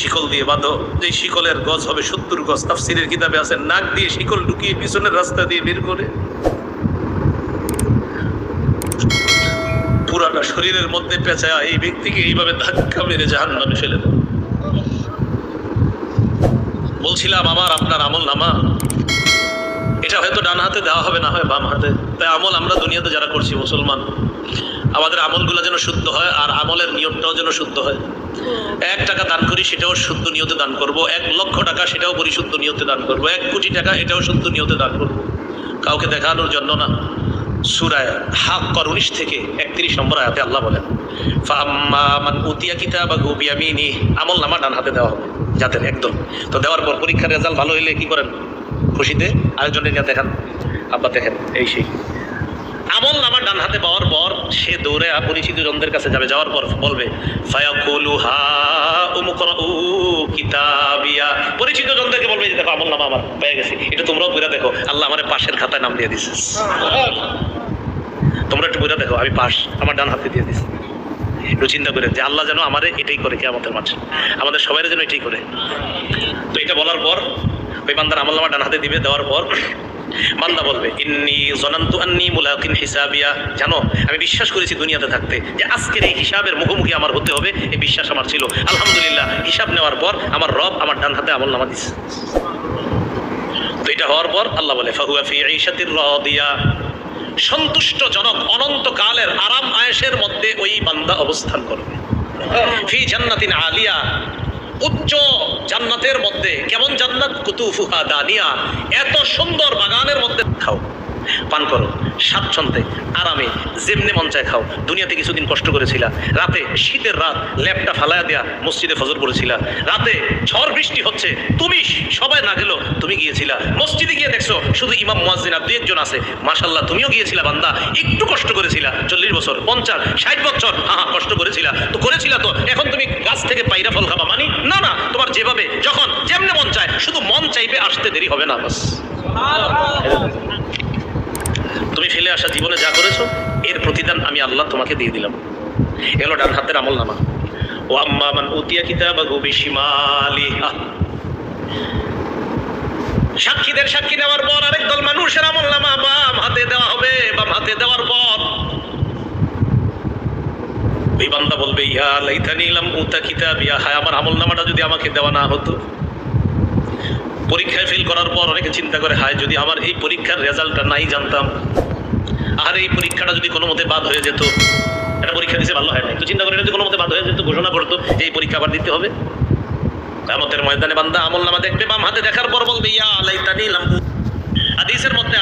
শিকল দিয়ে বাঁধো। যে শিকলের গজ হবে সত্তর গজ, তাফসিরের কিতাবে আছে, নাক দিয়ে শিকল ঢুকিয়ে পিছনের রাস্তা দিয়ে বের করে। পুরাটা শরীরের মধ্যে পেঁচায় এই ব্যক্তিকে এইভাবে ধাক্কা মেরে জাহান নামে ফেলে দেয়। বলছিলাম, আমার আপনার আমল নামা হয়তো ডান হাতে, দেওয়া হবে, না হয় বাম হাতে। তাই আমল আমরা দুনিয়াতে যারা করছি, মুসলমান, আমাদের আমলগুলো যেন শুদ্ধ হয় আর আমলের নিয়মটাও যেন শুদ্ধ হয়। এক টাকা দান করি, সেটাও শুদ্ধ নিয়তে দান করব। এক লক্ষ টাকা, সেটাও পরিশুদ্ধ নিয়তে দান করব। এক কোটি টাকা, এটাও শুদ্ধ নিয়তে দান করব। কাউকে দেখানোর জন্য না। সুরায় হাক কর উনিশ থেকে একত্রিশ নম্বর আয়াতে আল্লাহ বলেন উতিয়া কিতাবা গুবিয়ামিনি আমল নামা ডান হাতে দেওয়া হবে, যাদের একদম। তো দেওয়ার পর পরীক্ষার রেজাল্ট ভালো হইলে কি করেন? খুশিতে আরেকজনের নিয়ে দেখান, আব্বা দেখেন, এই সেই। আমল নামা ডান হাতে পাওয়ার পর সে দৌড়ে পরিচিত জনদের কাছে যাবে, যাওয়ার পর বলবে কিতাবিয়া। পরিচিত জনদেরকে বলবে যে দেখো, আমল নামা আমার পেয়ে গেছি। এটা তোমরাও বুঝা দেখো। আল্লাহ আমার পাশের খাতায় নাম দিয়ে দিছে। তোমরা একটু বুঝা দেখো, আমি পাশ, আমার ডান হাতে দিয়ে দিছি। একটু চিন্তা করে, যে আল্লাহ যেন আমারে এটাই করে কে আমাদের মাঝে আমাদের সবাই যেন এটাই করে। তো এটা বলার পর ওই বান্দার আমল নামা ডান হাতে দিবে, দেওয়ার পর বান্দা বলবে, ইন্নি জনান্তু আন্নি মুলাকিন হিসাবিয়া। জানো, আমি বিশ্বাস করেছি দুনিয়াতে থাকতে যে আজকের এই হিসাবের মুখোমুখি আমার হতে হবে, এই বিশ্বাস আমার ছিল। আলহামদুলিল্লাহ, হিসাব নেওয়ার পর আমার রব আমার ডান হাতে আমল নামা দিছে। তো এটা হওয়ার পর আল্লাহ বলে, ফাহুয়া ফি ঈশাতির রাদিয়া। সন্তুষ্টজনক অনন্তকালের আরাম আয়েশের মধ্যে ওই বান্দা অবস্থান করবে। ফি জান্নাতিন আলিয়া। উচ্চ জান্নাতের মধ্যে, কেমন জান্নাত? কুতুফুহা দানিয়া। এত সুন্দর বাগানের মধ্যে খাও, পান করো, স্বাচ্ছন্দ্যে, আরামে, যেমনি মন চায় খাও। দুনিয়াতে কিছুদিন কষ্ট করেছিলা। রাতে শীতের রাত, ল্যাপটা ফালায়া দেয়া মসজিদে ফজর পড়েছিলা রাতে ঝড় বৃষ্টি হচ্ছে, তুমি সবাই না গেল তুমি গিয়েছিলা। শুধু ইমাম মুয়াজ্জিন আর একজন আছে। মাশাল্লাহ তুমিও গিয়েছিলা বান্দা, একটু কষ্ট করেছিলা, চল্লিশ বছর, পঞ্চাশ, ষাট বছর হ্যাঁ কষ্ট করেছিলা। তো করেছিলা তো, এখন তুমি গাছ থেকে পাইরা ফল খাবা, মানি না না, তোমার যেভাবে, যখন যেমনে মন চায়, শুধু মন চাইবে আসতে দেরি হবে না, বাস। তুমি ফেলে আসা জীবনে যা করেছ, এর প্রতিদান আমি আল্লাহ তোমাকে দিয়ে দিলাম। এলো ডান হাতের আমল নামা ও আম্মা মান উতিয়া কিতাবাহু বিশিমালি সাক্ষীদের সাক্ষী নেওয়ার পর আরেক দল মানুষের আমল নামা বাম হাতে দেওয়া হবে, বাম হাতে দেওয়ার পর। ওই বান্দা বলবে, ইয়া লাইতানি লাম উতা কিতাবিয়া হায় আমার আমল নামাটা যদি আমাকে দেওয়া না হতো। পরীক্ষায় ফেল করার পর অনেকে চিন্তা করে, হায়, যদি আমার এই পরীক্ষার রেজাল্টটা নাই জানতাম। আর এই পরীক্ষাটা যদি কোনো মতে বাদ হয়ে যেত এটা পরীক্ষা দিতে ভালো হয় না তো চিন্তা করে যদি কোনো মতে বাদ হয়ে যেত, ঘোষণা করতো যে এই পরীক্ষা আবার দিতে হবে। কামতের ময়দানে বান্দা আমল নামা দেখবে, বাম হাতে দেখার পর বলবে, ইয়া আলাইতানি লাম্বু হাদিসের মধ্যে